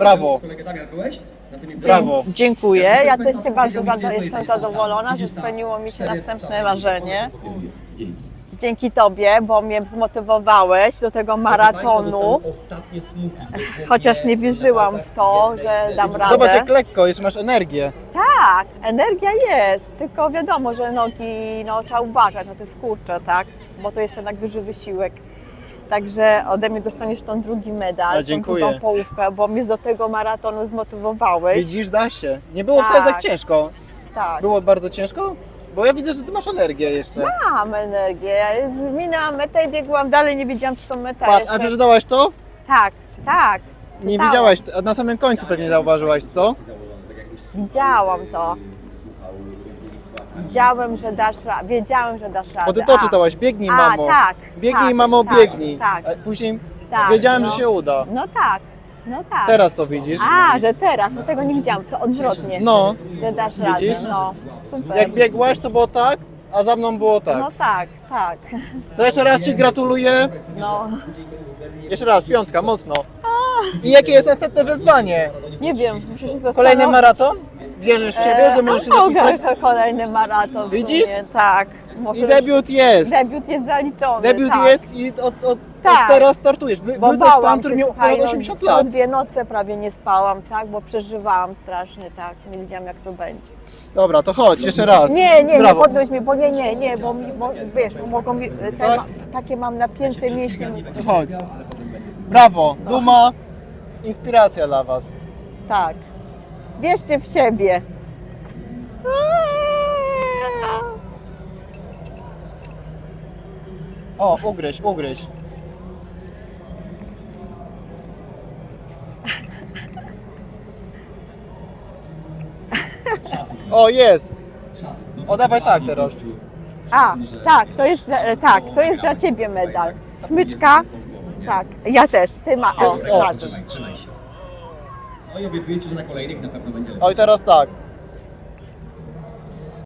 Brawo. Kolega Damian, byłeś? Na tym Brawo. Dziękuję. Ja też się bardzo jestem jest zadowolona, że 24 spełniło mi się następne na marzenie. Dzięki. Dzięki Tobie, bo mnie zmotywowałeś do tego maratonu. Chociaż nie wierzyłam na w to, że dam radę. Zobacz jak lekko, jeszcze masz energię. Tak, energia jest, tylko wiadomo, że nogi, no trzeba uważać, no to jest kurcze, tak? Bo to jest jednak duży wysiłek. Także ode mnie dostaniesz tą drugi medal, A, tą dziękuję. drugą połówkę, bo mnie do tego maratonu zmotywowałeś. Widzisz, da się. Nie było Tak. wcale tak ciężko. Tak. Było bardzo ciężko? Bo ja widzę, że ty masz energię jeszcze. Mam energię. Ja minęłam metę i biegłam dalej, nie wiedziałam, czy to meta Patrz, jeszcze. a przeczytałaś to? Tak, tak. Nie czytałam. widziałaś, a na samym końcu pewnie zauważyłaś, co? Widziałam to. Widziałem, że dasz radę. Wiedziałem, że dasz radę. Bo ty to A, czytałaś, biegnij A, mamo. tak, Biegnij tak, mamo, tak, biegnij. tak. A później Tak, wiedziałem, no. że się uda. No tak, no tak. Teraz to widzisz. A, że teraz, no tego nie widziałam, to odwrotnie. No, Że dasz Widzisz? radę, no. Super. jak biegłaś to było tak, a za mną było tak. No tak, tak. To jeszcze raz ci gratuluję. No, Jeszcze raz, piątka, mocno. I jakie jest następne wyzwanie? nie wiem, muszę się zastanowić. Kolejny maraton? Wierzysz w siebie, że możesz się mogę, zapisać? Kolejny maraton w Widzisz? Sumie, tak. I debiut jest. Debiut jest zaliczony, Debiut tak. jest i od, od, od Tak. teraz startujesz. By, Bo był też bałam pan, się, który miał słuchaj, ponad no, 80 po lat. dwie noce prawie nie spałam, tak, bo przeżywałam strasznie, tak, nie wiedziałam jak to będzie. Dobra, to chodź, jeszcze raz. Nie, nie, nie Brawo. podnoś mnie, bo nie, nie, nie, bo, mi- bo wiesz, bo mogą mi, te, Tak? ma, takie mam napięte mięśnie, To chodź. Brawo, duma, inspiracja dla was. tak. Wierzcie w siebie. O, ugryź, ugryź. O, jest. O, dawaj tak teraz. A, tak, to jest, e, tak, to jest dla ciebie medal. Smyczka, tak, ja też, ty ma, o, O. razem. Trzymaj, trzymaj się. No i obiecuję Ci, że na kolejnych na pewno będzie lepiej. Oj, teraz tak.